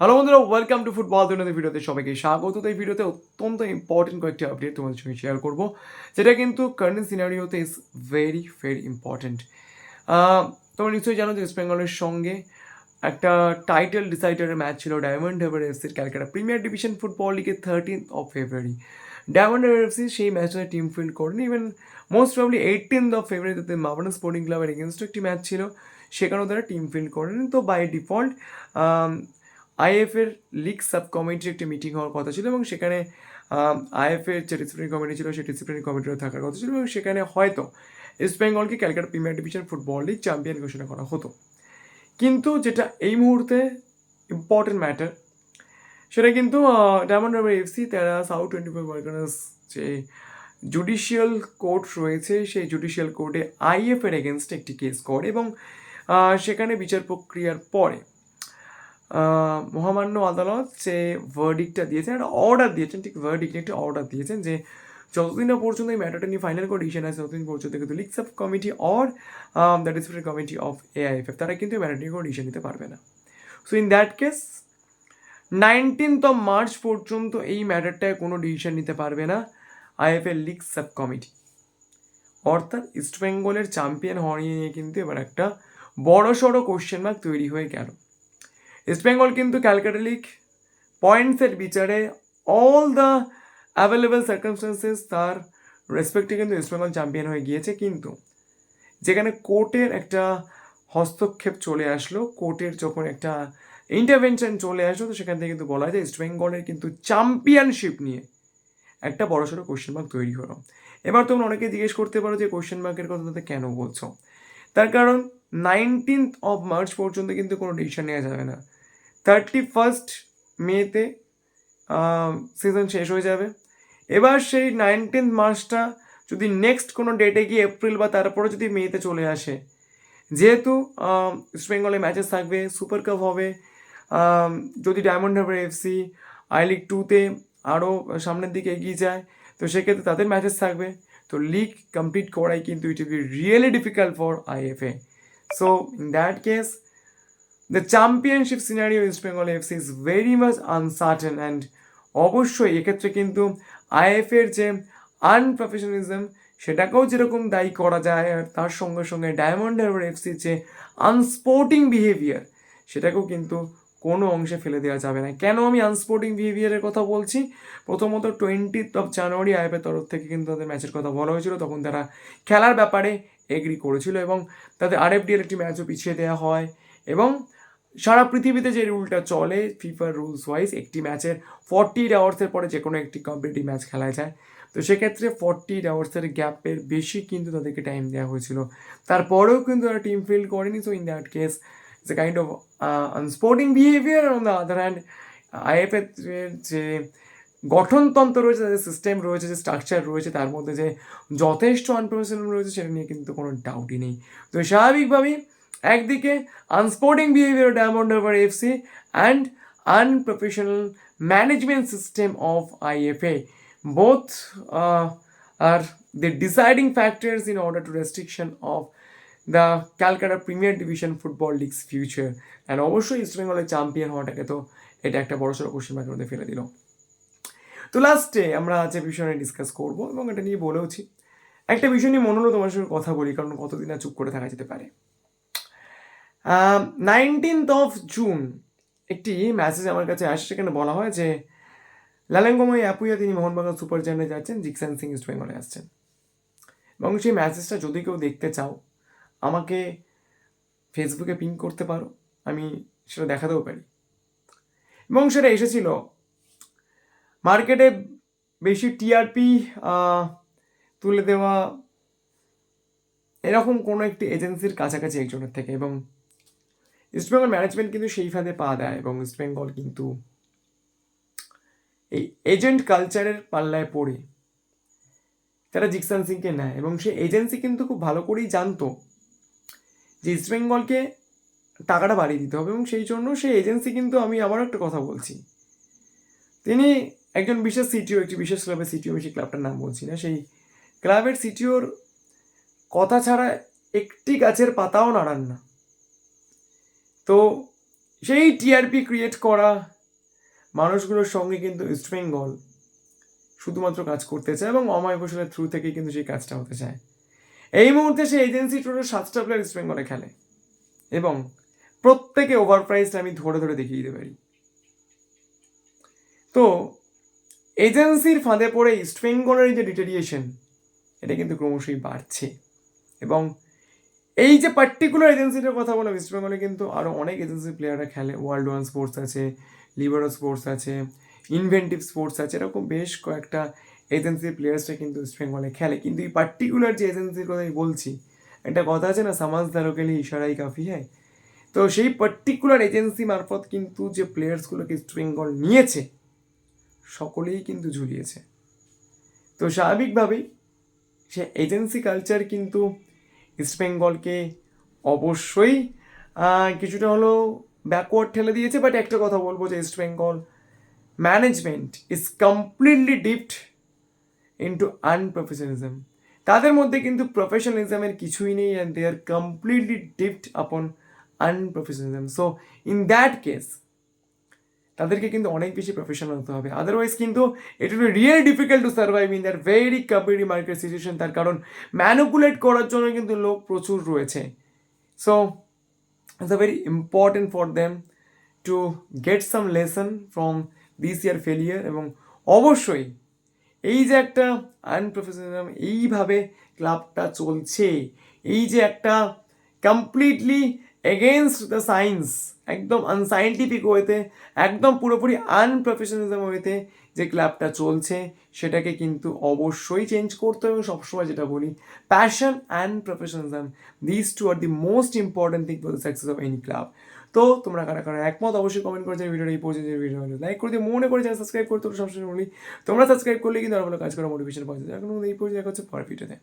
Hello বন্ধুরা welcome to football দুর্নীতি ভিডিওতে সবাইকে স্বাগত। এই ভিডিওতে অত্যন্ত ইম্পর্টেন্ট কয়েকটি আপডেট তোমাদের সঙ্গে শেয়ার করব। যেটা কিন্তু কারেন্ট সিনারিওতে ইজ ভেরি ভেরি ইম্পর্টেন্ট তোমরা নিশ্চয়ই জানো যে বেঙ্গলের সঙ্গে একটা টাইটেল ডিসাইডারের ম্যাচ ছিল ডায়মন্ড হেভার এফসির ক্যালকাটা প্রিমিয়ার ডিভিশন ফুটবল লিগের থার্টিন অফ ফেব্রুয়ারি ডায়মন্ড হেভার এফসি সেই ম্যাচে টিম ফিল্ড করেনি। Even most probably eighteenth of ফেব্রুয়ারিতে মাভানা স্পোর্টিং ক্লাবের এগেনস্ট একটি ম্যাচ ছিল। সেখানেও তারা টিম ফিল্ড করেনি। তো বাই ডিফল্ট আইএফের লিগ সাব কমিটির একটি মিটিং হওয়ার কথা ছিল এবং সেখানে আইএফের যে ডিসিপ্লিনারি কমিটি ছিল সেই ডিসিপ্লিনারি কমিটিরও থাকার কথা ছিল এবং সেখানে হয়তো east বেঙ্গলকে Calcutta premier division football league champion ঘোষণা করা হতো। কিন্তু যেটা এই মুহূর্তে ইম্পর্টেন্ট ম্যাটার সেটা কিন্তু ডায়মন্ড হারবার এফসি তারা সাউথ টোয়েন্টি ফোর ওয়ার্কার্স যে জুডিশিয়াল কোর্ট রয়েছে, সেই জুডিশিয়াল কোর্টে আইএফ এর এগেনস্ট একটি কেস করে এবং সেখানে বিচার প্রক্রিয়ার পরে মহামান্য আদালত যে ভার্ডিকটা দিয়েছেন, একটা অর্ডার দিয়েছেন, ঠিক ভার্ডিক্ট একটি অর্ডার দিয়েছেন যে যতদিন না পর্যন্ত এই ম্যাটারটা নিয়ে ফাইনাল করে ডিসিশন আছে ততদিন পর্যন্ত কিন্তু league of committee or the disciplinary committee of AIFF তারা কিন্তু এই ম্যাটার নিয়ে কোনো ডিসিশন নিতে পারবে না। So in that case nineteenth of March পর্যন্ত এই ম্যাটারটায় কোনো ডিসিশন নিতে পারবে না আইএফএল লিগ সাব কমিটি অর্থাৎ ইস্টবেঙ্গলের চ্যাম্পিয়ন হওয়া নিয়ে কিন্তু এবার একটা বড় সড়ো কোশ্চেন মার্ক তৈরি হয়ে গেল। ইস্টবেঙ্গল কিন্তু ক্যালকাটা লিগ পয়েন্টসের বিচারে অল দ্য অ্যাভেলেবেল সার্কামস্টান্সেস তার রেসপেক্টে কিন্তু ইস্টবেঙ্গল চ্যাম্পিয়ন হয়ে গিয়েছে কিন্তু। যেখানে কোর্টের একটা হস্তক্ষেপ চলে আসলো, কোর্টের যখন একটা ইন্টারভেনশন চলে আসলো, তো সেখান থেকে কিন্তু বলা হয় যায় ইস্টবেঙ্গলের কিন্তু চ্যাম্পিয়নশিপ নিয়ে একটা বড় সড়ো কোশ্চেন মার্ক তৈরি হলো। এবার তোমরা অনেকে জিজ্ঞেস করতে পারো যে কোশ্চেন মার্কের কথা তাতে কেন বলছো? তার কারণ নাইনটিন্থ অফ মার্চ পর্যন্ত কিন্তু কোনো ডিসিশন নেওয়া যাবে না। থার্টি ফার্স্ট মেতে সিজন শেষ হয়ে যাবে। এবার সেই নাইনটিন্থ মার্চটা যদি নেক্সট কোনো ডেটে গিয়ে এপ্রিল বা তারপরে যদি মেতে চলে আসে, যেহেতু ইস্ট বেঙ্গলে ম্যাচেস থাকবে সুপার কাপ হবে যদি Diamond Harbour FC I league টুতে আরও সামনের দিকে এগিয়ে যায়, তো সেক্ষেত্রে তাদের ম্যাচেস থাকবে। তো লিগ কমপ্লিট করাই কিন্তু it will be really difficult for IFA so in that case the championship scenario East Bengal FC is very much uncertain and অবশ্যই এক্ষেত্রে কিন্তু আইএফের যে আনপ্রফেশনালিজম সেটাকেও যেরকম দায়ী করা যায় আর তার সঙ্গে সঙ্গে ডায়মন্ড হারবার এফসির যে আনস্পোর্টিং বিহেভিয়ার সেটাকেও কিন্তু কোনো অংশে ফেলে দেওয়া যাবে না। কেন আমি আনস্পোর্টিং বিহেভিয়ারের কথা বলছি? প্রথমত টোয়েন্টিথ অফ জানুয়ারি আইএফের তরফ থেকে কিন্তু তাদের ম্যাচের কথা বলা হয়েছিল, তখন তারা খেলার ব্যাপারে এগ্রি করেছিল এবং তাদের আরএফডিএল একটি ম্যাচও পিছিয়ে দেওয়া হয় এবং সারা পৃথিবীতে যে রুলটা চলে ফিফার রুলস ওয়াইজ একটি ম্যাচের ফর্টি আওয়ার্সের পরে যে কোনো একটি কম্পিটিটিভ ম্যাচ খেলা যায়। তো সেক্ষেত্রে ফর্টি আওয়ার্সের গ্যাপের বেশি কিন্তু তাদেরকে টাইম দেওয়া হয়েছিল। তারপরেও কিন্তু তারা টিম ফিল্ড করেনি। So in that case it's a kind of unsporting behaviour on the other hand আইএফএর যে গঠনতন্ত্র রয়েছে, তাদের সিস্টেম রয়েছে, যে স্ট্রাকচার রয়েছে, তার মধ্যে যে যথেষ্ট আনপ্রফেশনাল রয়েছে, সেটা নিয়ে কিন্তু কোনো ডাউটই নেই। তো স্বাভাবিকভাবেই একদিকে unsporting behaviour diamond over FC and unprofessional management system of IFA both are the deciding factors in order to restriction of the Calcutta premier division football league's future and অবশ্যই ইস্ট বেঙ্গলের চ্যাম্পিয়ন হওয়াটাকে তো এটা একটা বড়সড় question মার্কের মধ্যে ফেলে দিল। তো লাস্টে আমরা যে বিষয় ডিসকাস করব এবং এটা নিয়ে বলেওছি, একটা বিষয় নিয়ে মনে হলো তোমার সঙ্গে কথা বলি, কারণ কতদিন আর চুপ করে থাকা যেতে পারে। নাইনটিন্থ অফ জুন একটি মেসেজ আমার কাছে আসে সেখানে বলা হয় যে, লালেঙ্গময় অ্যাপুয়া তিনি মোহনবাগান সুপার জায়ান্টে যাচ্ছেন, জিকসান সিং ইস্ট বেঙ্গলে আসছেন। এবং সেই মেসেজটা যদি কেউ দেখতে চাও, আমাকে ফেসবুকে পিং করতে পারো, আমি সেটা দেখাতেও পারি। এবং সেটা এসেছিল। মার্কেটে বেশি টিআরপি তুলে দেওয়া, এরকম কোনো একটি এজেন্সির কাছাকাছি একজনের থেকে এবং ইস্টবেঙ্গল ম্যানেজমেন্ট কিন্তু সেই ফাঁদে পা দেয় এবং ইস্টবেঙ্গল কিন্তু এই এজেন্ট কালচারের পাল্লায় পড়ে। তারা জিকসান সিংকে নেয় এবং সেই এজেন্সি কিন্তু খুব ভালো করেই জানতো যে ইস্টবেঙ্গলকে টাকাটা বাড়িয়ে দিতে হবে এবং সেই জন্য সেই এজেন্সি কিন্তু আমি আবার একটা কথা বলছি। তিনি একজন বিশেষ সিটিও একটি বিশেষ ক্লাবের সিটিও আমি সেই ক্লাবটার নাম বলছি না। সেই ক্লাবের সিটিওর কথা ছাড়া একটি গাছের পাতাও নাড়ান না। তো সেই টিআরপি ক্রিয়েট করা মানুষগুলোর সঙ্গে কিন্তু ইস্টবেঙ্গল শুধুমাত্র কাজ করতে চায় এবং অময় ঘোষালের থ্রু থেকে কিন্তু সেই কাজটা হতে চায়। এই মুহূর্তে সে এজেন্সি টোটাল সাতটা প্লেয়ার ইস্টবেঙ্গলে খেলে এবং প্রত্যেকে ওভার প্রাইসটা আমি ধরে ধরে দেখিয়ে দিতে পারি। তো এজেন্সির ফাঁদে পড়ে ইস্টবেঙ্গলের যে ডিটেরিয়েশন এটা কিন্তু ক্রমশই বাড়ছে এবং এই যে পার্টিকুলার এজেন্সিটার কথা বলা বললাম ইস্টবেঙ্গলে কিন্তু আরও অনেক এজেন্সি প্লেয়াররা খেলে। ওয়ার্ল্ড ওয়ান স্পোর্টস আছে লিবারো স্পোর্টস আছে ইনভেন্টিভ স্পোর্টস আছে, এরকম বেশ কয়েকটা এজেন্সির প্লেয়ার্সরা কিন্তু ইস্টবেঙ্গলে খেলে। কিন্তু এই পার্টিকুলার যে এজেন্সির কথাই বলছি, একটা কথা আছে না সমাজ দারোকেলি ইশারাই কাফি হ্যাঁ? তো সেই পার্টিকুলার এজেন্সি মারফত কিন্তু যে প্লেয়ার্সগুলোকে ইস্টবেঙ্গল নিয়েছে, সকলেই কিন্তু ঝুলিয়েছে। তো স্বাভাবিকভাবেই সে এজেন্সি কালচার কিন্তু ইস্টবেঙ্গলকে অবশ্যই কিছুটা হলো ব্যাকওয়ার্ড ঠেলে দিয়েছে বাট একটা কথা বলব যে East Bengal management is completely dipped into unprofessionalism তাদের মধ্যে কিন্তু প্রফেশনালিজমের কিছুই নেই and they R completely dipped upon unprofessionalism so in that case তাদেরকে কিন্তু অনেক বেশি প্রফেশনাল হতে হবে। আদারওয়াইজ কিন্তু it will really difficult to survive in that very competitive market situation তার কারণ ম্যানুপুলেট করার জন্য কিন্তু লোক প্রচুর রয়েছে। So it's a very important for them to get some lesson from this year failure এবং অবশ্যই এই যে একটা আনপ্রফেশনালিজম এইভাবে ক্লাবটা চলছে, এই যে একটা কমপ্লিটলি এগেনস্ট দ্য সায়েন্স একদম আনসাইন্টিফিক ওয়েতে একদম পুরোপুরি আনপ্রফেশনালিজম ওয়েতে যে ক্লাবটা চলছে, সেটাকে কিন্তু অবশ্যই চেঞ্জ করতে হবে। সবসময় যেটা বলি passion and professionalism these two are the most important thing for the success of any club তো তোমরা কারা কারা একমত, অবশ্যই কমেন্ট করে যাবে ভিডিওটা, এই পর্যন্ত ভিডিও লাইক করে দিয়ে মনে করে চ্যানেল সাবস্ক্রাইব করতে সবসময় বলি, তোমরা সাবস্ক্রাইব করলে কিন্তু আরও ভালো কাজ করার মোটিভেশন পাওয়া যায়। এখন এই পর্যন্ত, দেখা হচ্ছে পরের ভিডিওতে